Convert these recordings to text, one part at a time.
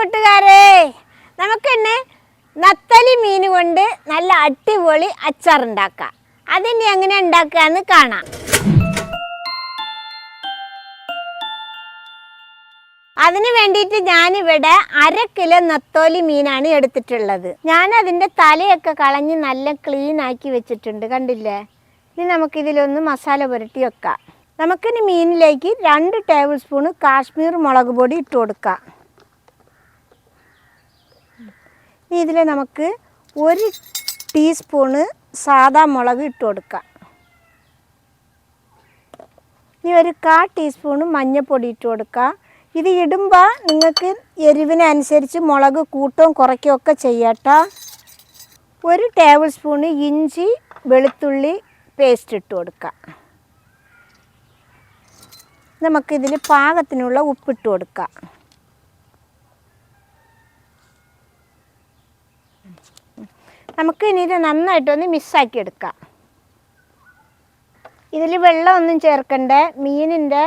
കൂട്ടുകാരെ നമുക്കിന്ന് നത്തലി മീൻ കൊണ്ട് നല്ല അടിപൊളി അച്ചാർ ഉണ്ടാക്കാം. അതിനി എങ്ങനെ ഉണ്ടാക്കാന്ന് കാണാം. അതിന് വേണ്ടിയിട്ട് ഞാനിവിടെ അര കിലോ നത്തോലി മീനാണ് എടുത്തിട്ടുള്ളത്. ഞാൻ അതിന്റെ തലയൊക്കെ കളഞ്ഞ് നല്ല ക്ലീൻ ആക്കി വെച്ചിട്ടുണ്ട് കണ്ടില്ലേ? ഇനി നമുക്കിതിലൊന്ന് മസാല പുരട്ടി വെക്കാം. നമുക്കിനി മീനിലേക്ക് രണ്ട് ടേബിൾ സ്പൂണ് കാശ്മീർ മുളക് പൊടി ഇട്ട് കൊടുക്കാം. ഇനി ഇതിൽ നമുക്ക് ഒരു ടീസ്പൂണ് സാദാ മുളക് ഇട്ട് കൊടുക്കാം. ഇനി ഒരു കാ ടീസ്പൂണ് മഞ്ഞൾപ്പൊടി ഇട്ട് കൊടുക്കാം. ഇത് ഇടുമ്പോൾ നിങ്ങൾക്ക് എരിവിനനുസരിച്ച് മുളക് കൂട്ടവും കുറയ്ക്കുകയും ഒക്കെ ചെയ്യട്ടോ ഒരു ടേബിൾ സ്പൂണ് ഇഞ്ചി വെളുത്തുള്ളി പേസ്റ്റ് ഇട്ട് കൊടുക്കാം. നമുക്കിതിൽ പാകത്തിനുള്ള ഉപ്പിട്ട് കൊടുക്കാം. നമുക്ക് ഇനി ഇത് നന്നായിട്ടൊന്ന് മിസ്സാക്കി എടുക്കാം. ഇതിൽ വെള്ളമൊന്നും ചേർക്കണ്ട. മീനിന്റെ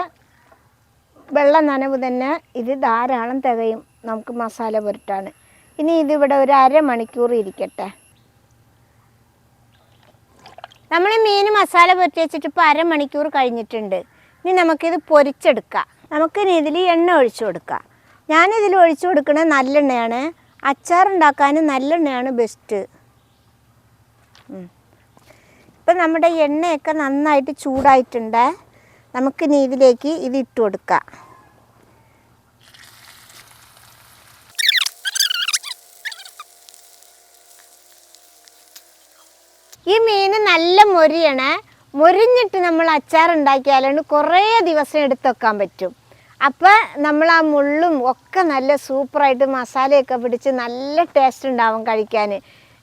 വെള്ളം നനവ് തന്നെ. ഇത് ധാരാളം തികയും നമുക്ക് മസാല പുരട്ടാണ് ഇനി ഇതിവിടെ ഒരു അരമണിക്കൂർ ഇരിക്കട്ടെ. നമ്മൾ മീൻ മസാല പുരട്ടി വെച്ചിട്ട് ഇപ്പോൾ അരമണിക്കൂർ കഴിഞ്ഞിട്ടുണ്ട്. ഇനി നമുക്കിത് പൊരിച്ചെടുക്കാം. നമുക്കിനി ഇതിൽ എണ്ണ ഒഴിച്ചു കൊടുക്കാം. ഞാനിതിൽ ഒഴിച്ചു കൊടുക്കുന്നത് നല്ലെണ്ണയാണ്. അച്ചാർ ഉണ്ടാക്കാനും നല്ലെണ്ണയാണ് ബെസ്റ്റ് ഇപ്പം നമ്മുടെ എണ്ണയൊക്കെ നന്നായിട്ട് ചൂടായിട്ടുണ്ട്. നമുക്ക് ഇനി ഇതിലേക്ക് ഇത് ഇട്ട് കൊടുക്കാം. ഈ മീൻ നല്ല മൊരിയാണ്. മൊരിഞ്ഞിട്ട് നമ്മൾ അച്ചാർ ഉണ്ടാക്കിയാലാണ് കുറേ ദിവസം എടുത്തു വെക്കാൻ പറ്റും. അപ്പോൾ നമ്മൾ ആ മുള്ളും ഒക്കെ നല്ല സൂപ്പറായിട്ട് മസാലയൊക്കെ പിടിച്ച് നല്ല ടേസ്റ്റ് ഉണ്ടാവും കഴിക്കാൻ.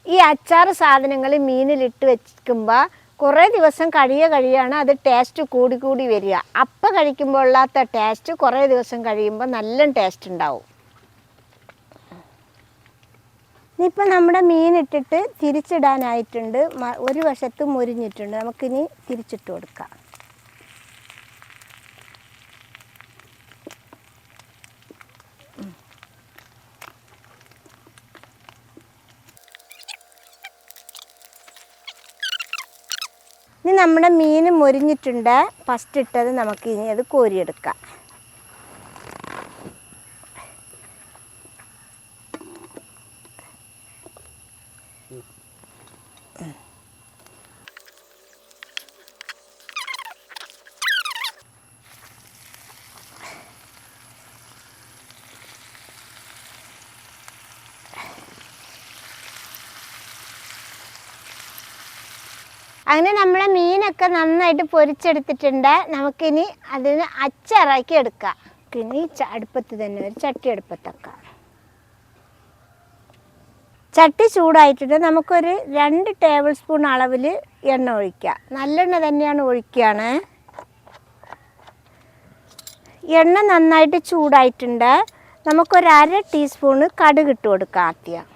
ഈ അച്ചാർ സാധനങ്ങൾ മീനിലിട്ട് വെക്കുമ്പോൾ കുറേ ദിവസം കഴിയ കഴിയാണ് അത് ടേസ്റ്റ് കൂടി കൂടി വരിക. അപ്പം കഴിക്കുമ്പോൾ ഉള്ളാത്ത ടേസ്റ്റ് കുറേ ദിവസം കഴിയുമ്പോൾ നല്ല ടേസ്റ്റ് ഉണ്ടാവും. ഇനിയിപ്പോൾ നമ്മുടെ മീൻ ഇട്ടിട്ട് തിരിച്ചിടാനായിട്ടുണ്ട് ഒരു വശത്ത് മുരിഞ്ഞിട്ടുണ്ട്. നമുക്കിനി തിരിച്ചിട്ട് കൊടുക്കാം. ഇനി നമ്മുടെ മീൻ മുരിഞ്ഞിട്ടുണ്ട്. ഫസ്റ്റ് ഇട്ടത് നമുക്ക് ഇനി അത് കോരിയെടുക്കാം. അങ്ങനെ നമ്മളെ മീനൊക്കെ നന്നായിട്ട് പൊരിച്ചെടുത്തിട്ടുണ്ട്. നമുക്കിനി അതിന് അച്ചാറാക്കി എടുക്കാം. ഇനി അടുപ്പത്ത് തന്നെ ഒരു ചട്ടി അടുപ്പത്തൊക്കെ. ചട്ടി ചൂടായിട്ടുണ്ട്. നമുക്കൊരു രണ്ട് ടേബിൾ സ്പൂൺ അളവിൽ എണ്ണ ഒഴിക്കുക നല്ലെണ്ണ തന്നെയാണ് ഒഴിക്കുകയാണ് എണ്ണ നന്നായിട്ട് ചൂടായിട്ടുണ്ട്. നമുക്കൊരു അര ടീസ്പൂണ് കടുക് ഇട്ട് കൊടുക്കാം ആദ്യം.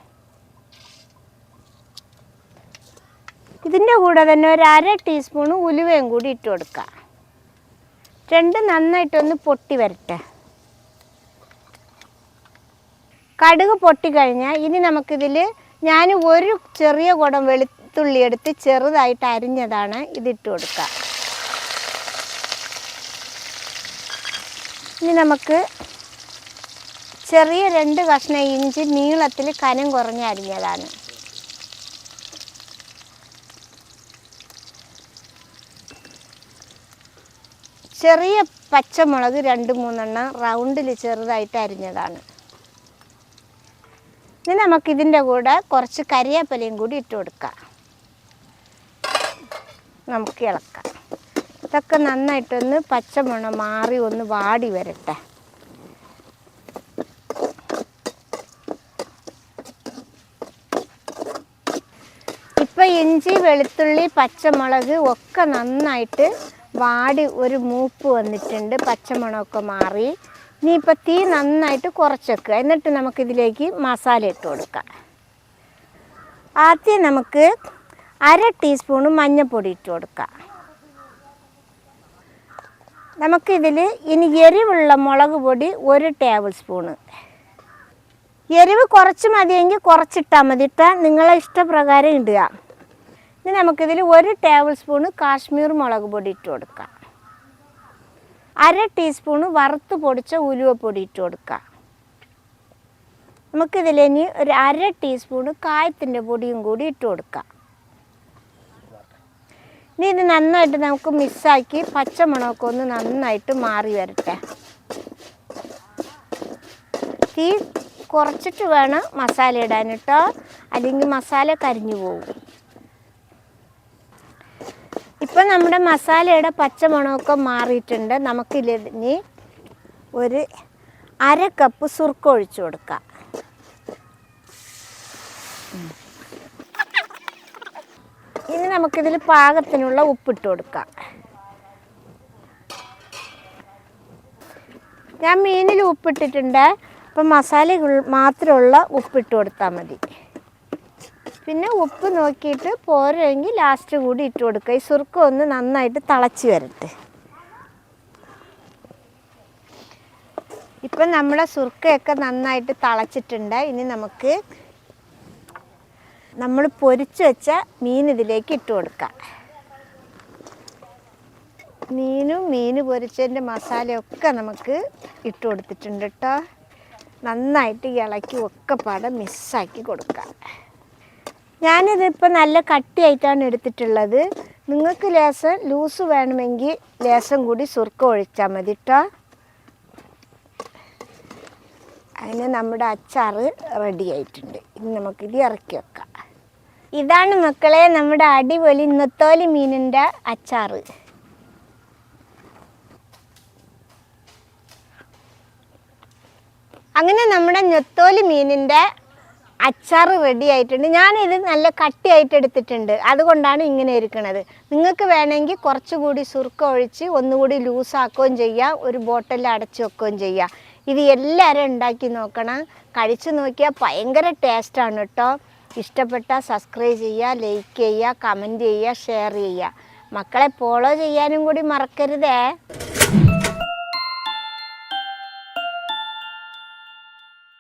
ഇതിന്റെ കൂടെ തന്നെ ഒരു അര ടീസ്പൂണ് ഉലുവയും കൂടി ഇട്ട് കൊടുക്കുക രണ്ട് നന്നായിട്ടൊന്ന് പൊട്ടി വരട്ടെ. കടുക് പൊട്ടിക്കഴിഞ്ഞാൽ ഇനി നമുക്കിതിൽ ഞാൻ ഒരു ചെറിയ കുടം വെളുത്തുള്ളി എടുത്ത് ചെറുതായിട്ട് അരിഞ്ഞതാണ് ഇതിട്ട് കൊടുക്കുക. ഇനി നമുക്ക് ചെറിയ രണ്ട് കഷ്ണം ഇഞ്ചി നീളത്തിൽ കനം കുറഞ്ഞ് അരിഞ്ഞതാണ്. ചെറിയ പച്ചമുളക് രണ്ട് മൂന്നെണ്ണം റൗണ്ടിൽ ചെറുതായിട്ട് അരിഞ്ഞതാണ്. ഇനി നമുക്കിതിന്റെ കൂടെ കുറച്ച് കരിയാപ്പലയും കൂടി ഇട്ട് കൊടുക്കാം. നമുക്ക് ഇളക്കാം. ഇതൊക്കെ നന്നായിട്ടൊന്ന് പച്ചമുളക് മാറി ഒന്ന് വാടി വരട്ടെ. ഇപ്പം ഇഞ്ചി വെളുത്തുള്ളി പച്ചമുളക് ഒക്കെ നന്നായിട്ട് വാടി ഒരു മൂപ്പ് വന്നിട്ടുണ്ട് പച്ചമണമൊക്കെ മാറി. ഇനി ഇനിയിപ്പോൾ തീ നന്നായിട്ട് കുറച്ചേക്കുക. എന്നിട്ട് നമുക്കിതിലേക്ക് മസാല ഇട്ട് കൊടുക്കാം. ആദ്യം നമുക്ക് അര ടീസ്പൂൺ മഞ്ഞൾപ്പൊടി ഇട്ട് കൊടുക്കാം. നമുക്കിതിൽ ഇനി എരിവുള്ള മുളക് പൊടി ഒരു ടേബിൾ സ്പൂണ്. എരിവ് കുറച്ച് മതിയെങ്കിൽ കുറച്ചിട്ടാൽ മതി. ഇട്ടാൽ നിങ്ങളെ ഇഷ്ടപ്രകാരം ഇടുക. ഇനി നമുക്കിതിൽ ഒരു ടേബിൾ സ്പൂണ് കാശ്മീർ മുളക് പൊടി ഇട്ട് കൊടുക്കാം. അര ടീസ്പൂണ് വറുത്ത് പൊടിച്ച ഉലുവപ്പൊടി ഇട്ട് കൊടുക്കാം. നമുക്കിതിലിനി ഒരു അര ടീസ്പൂണ് കായത്തിന്റെ പൊടിയും കൂടി ഇട്ട് കൊടുക്കാം. ഇനി ഇത് നന്നായിട്ട് നമുക്ക് മിക്സാക്കി പച്ചമുളകൊക്കെ ഒന്ന് നന്നായിട്ട് മാറി വരട്ടെ. തീ കുറച്ചിട്ട് വേണം മസാല ഇടാൻ കേട്ടോ. അല്ലെങ്കിൽ മസാല കരിഞ്ഞു പോകും. ഇപ്പം നമ്മുടെ മസാലയുടെ പച്ചമണമൊക്കെ മാറിയിട്ടുണ്ട്. നമുക്കിനി ഒരു അര കപ്പ് സുർക്ക ഒഴിച്ചു കൊടുക്കാം. ഇനി നമുക്കിതിൽ പാകത്തിനുള്ള ഉപ്പിട്ട് കൊടുക്കാം. ഞാൻ മീനിൽ ഉപ്പിട്ടിട്ടുണ്ട്. അപ്പം മസാല മാത്രമുള്ള ഉപ്പിട്ട് കൊടുത്താൽ മതി. പിന്നെ ഉപ്പ് നോക്കിയിട്ട് പോരെങ്കിൽ ലാസ്റ്റ് കൂടി ഇട്ട് കൊടുക്കുക. ഈ സുർക്ക ഒന്ന് നന്നായിട്ട് തിളച്ച് വരട്ടെ. ഇപ്പം നമ്മുടെ സുർക്കയൊക്കെ നന്നായിട്ട് തിളച്ചിട്ടുണ്ട്. ഇനി നമുക്ക് നമ്മൾ പൊരിച്ച് വെച്ച മീൻ ഇതിലേക്ക് ഇട്ട് കൊടുക്കാം. മീനും മീൻ പൊരിച്ചതിന്റെ മസാലയൊക്കെ നമുക്ക് ഇട്ട് കൊടുത്തിട്ടുണ്ട് കേട്ടോ നന്നായിട്ട് ഇളക്കി ഒക്കെ പാടെ മിസ്സാക്കി കൊടുക്കാം. ഞാനിതിപ്പോൾ നല്ല കട്ടിയായിട്ടാണ് എടുത്തിട്ടുള്ളത്. നിങ്ങൾക്ക് ലേസം ലൂസ് വേണമെങ്കിൽ ലേസം കൂടി സുർക്ക ഒഴിച്ചാൽ മതി കേട്ടോ അതിന് നമ്മുടെ അച്ചാർ റെഡി ആയിട്ടുണ്ട്. ഇനി നമുക്കിത് ഇറക്കി വെക്കാം. ഇതാണ് മക്കളെ നമ്മുടെ അടിപൊളി ഇന്നത്തോലി മീനിന്റെ അച്ചാർ അങ്ങനെ നമ്മുടെ ഞൊത്തോലി മീനിന്റെ അച്ചാർ റെഡി ആയിട്ടുണ്ട്. ഞാനിത് നല്ല കട്ടിയായിട്ട് എടുത്തിട്ടുണ്ട്. അതുകൊണ്ടാണ് ഇങ്ങനെ ഇരിക്കുന്നത് നിങ്ങൾക്ക് വേണമെങ്കിൽ കുറച്ചുകൂടി സുർക്ക ഒഴിച്ച് ഒന്നുകൂടി ലൂസാക്കുകയും ചെയ്യാം. ഒരു ബോട്ടലിൽ അടച്ചു വെക്കുകയും ചെയ്യാം. ഇത് എല്ലാവരും ഉണ്ടാക്കി നോക്കണം. കഴിച്ചു നോക്കിയാൽ ഭയങ്കര ടേസ്റ്റാണ് കേട്ടോ. ഇഷ്ടപ്പെട്ടാൽ സബ്സ്ക്രൈബ് ചെയ്യുക ലൈക്ക് ചെയ്യുക കമന്റ് ചെയ്യുക ഷെയർ ചെയ്യുക. മക്കളെ ഫോളോ ചെയ്യാനും കൂടി മറക്കരുതേ.